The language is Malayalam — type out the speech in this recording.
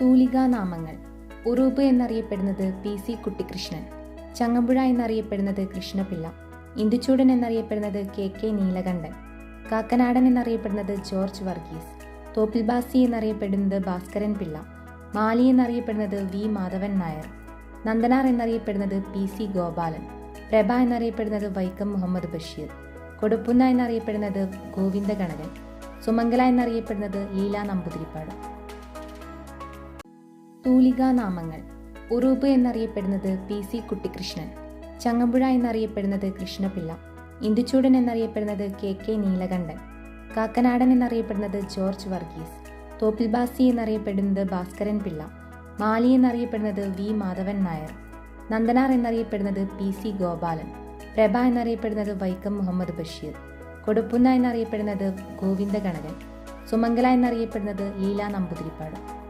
തൂലികാനാമങ്ങൾ. ഉറൂബ് എന്നറിയപ്പെടുന്നത് പി സി കുട്ടിക്കൃഷ്ണൻ ചങ്ങമ്പുഴ എന്നറിയപ്പെടുന്നത് കൃഷ്ണപിള്ള ഇന്ദുച്ചൂടൻ എന്നറിയപ്പെടുന്നത് കെ കെ നീലകണ്ഠൻ കാക്കനാടൻ എന്നറിയപ്പെടുന്നത് ജോർജ് വർഗീസ് തോപ്പിൽബാസി എന്നറിയപ്പെടുന്നത് ഭാസ്കരൻ പിള്ള മാലി എന്നറിയപ്പെടുന്നത് വി മാധവൻ നായർ നന്ദനാർ എന്നറിയപ്പെടുന്നത് പി സി ഗോപാലൻ പ്രഭ എന്നറിയപ്പെടുന്നത് വൈക്കം മുഹമ്മദ് ബഷീർ കൊടുപ്പുന്ന എന്നറിയപ്പെടുന്നത് ഗോവിന്ദ ഗണകൻ സുമംഗല എന്നറിയപ്പെടുന്നത് ലീല നമ്പൂതിരിപ്പാട്. തൂലികാനാമങ്ങൾ. ഉറൂബ് എന്നറിയപ്പെടുന്നത് പി സി കുട്ടിക്കൃഷ്ണൻ ചങ്ങമ്പുഴ എന്നറിയപ്പെടുന്നത് കൃഷ്ണപിള്ള ഇന്ദുച്ചൂടൻ എന്നറിയപ്പെടുന്നത് കെ കെ നീലകണ്ഠൻ കാക്കനാടൻ എന്നറിയപ്പെടുന്നത് ജോർജ് വർഗീസ് തോപ്പിൽബാസി എന്നറിയപ്പെടുന്നത് ഭാസ്കരൻ പിള്ള മാലി എന്നറിയപ്പെടുന്നത് വി മാധവൻ നായർ നന്ദനാർ എന്നറിയപ്പെടുന്നത് പി സി ഗോപാലൻ പ്രഭ എന്നറിയപ്പെടുന്നത് വൈക്കം മുഹമ്മദ് ബഷീർ കൊടുപ്പുന്ന എന്നറിയപ്പെടുന്നത് ഗോവിന്ദ ഗണകൻ സുമംഗല എന്നറിയപ്പെടുന്നത് ലീല നമ്പൂതിരിപ്പാട്.